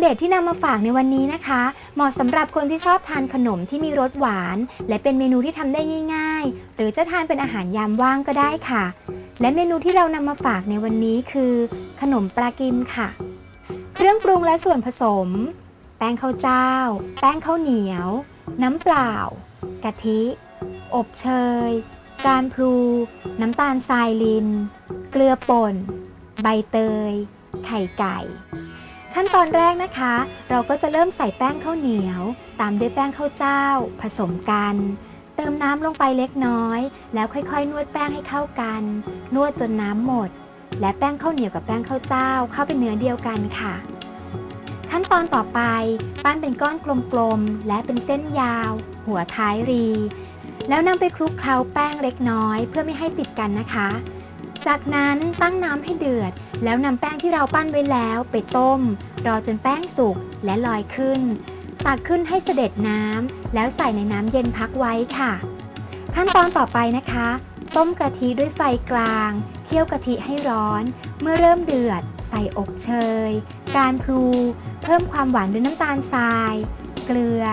เด็ดที่นำมาฝากในวันนี้นะคะ เหมาะสำหรับคนที่ชอบทานขนมที่มีรสหวาน และเป็นเมนูที่ทำได้ง่าย ๆ หรือจะทานเป็นอาหารยามว่างก็ได้ค่ะ และเมนูที่เรานำมาฝากในวันนี้คือ ขนมปลากิมค่ะ เครื่องปรุงและส่วนผสม แป้งข้าวเจ้า แป้งข้าวเหนียว น้ำเปล่า กะทิ อบเชย การพลู น้ำตาลทรายลิน เกลือป่น ใบเตย ไข่ไก่ ขั้นตอนแรกนะคะ เราก็จะเริ่มใส่แป้งข้าวเหนียว ตามด้วยแป้งข้าวเจ้า ผสมกัน เติมน้ำลงไปเล็กน้อย แล้วค่อยๆ นวดแป้งให้เข้ากัน นวดจนน้ำหมด และแป้งข้าวเหนียวกับแป้งข้าวเจ้า เข้าเป็นเนื้อเดียวกันค่ะ ขั้นตอนต่อไป ปั้นเป็นก้อนกลมๆ และเป็นเส้นยาว หัวท้ายรี แล้วนำไปคลุกเคล้าแป้งเล็กน้อย เพื่อไม่ให้ติดกันนะคะ จากนั้นตั้งน้ำให้เดือด แล้วนำแป้งที่เราปั้นไว้แล้วไปต้ม รอจนแป้งสุกและลอยขึ้น ตักขึ้นให้เสด็จน้ำแล้วใส่ในน้ำเย็นพักไว้ค่ะ ขั้นตอนต่อไปนะคะ ต้มกะทิด้วยไฟกลาง เคี่ยวกะทิให้ร้อน เมื่อเริ่มเดือด ใส่อบเชย การพลู เพิ่มความหวานด้วยน้ำตาลทราย เกลือ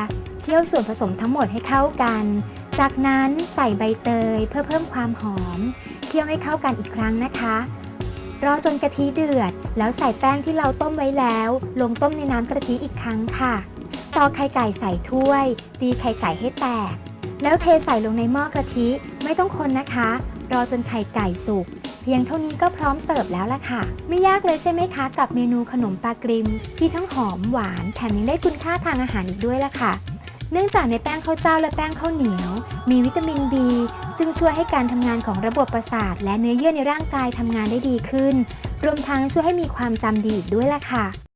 เคี่ยวส่วนผสมทั้งหมดให้เข้ากันจากนั้นใส่ใบเตยเพื่อเพิ่มความหอม เคี่ยวให้เข้ากันอีกครั้งนะคะ รอจนกะทิเดือด แล้วใส่แป้งที่เราต้มไว้แล้ว ลงต้มในน้ำกะทิอีกครั้งค่ะตอกไข่ไก่ใส่ถ้วย ตีไข่ไก่ให้แตก แล้วเทใส่ลงในหม้อกะทิไม่ต้องคนนะคะ รอจนไข่ไก่สุก เพียงเท่านี้ก็พร้อมเสิร์ฟแล้วล่ะค่ะ ไม่ยากเลยใช่ไหมคะกับเมนูขนมปลากริม ที่ทั้งหอมหวานแถมยังได้คุณค่าทางอาหารอีกด้วยล่ะค่ะ เนื่องจากในแป้งข้าวเจ้าและแป้งข้าวเหนียว มีวิตามิน B ซึ่งช่วยให้การทำงานของระบบประสาท และเนื้อเยื่อในร่างกายทำงานได้ดีขึ้น รวมทั้งช่วยให้มีความจำดีอีกด้วยล่ะค่ะ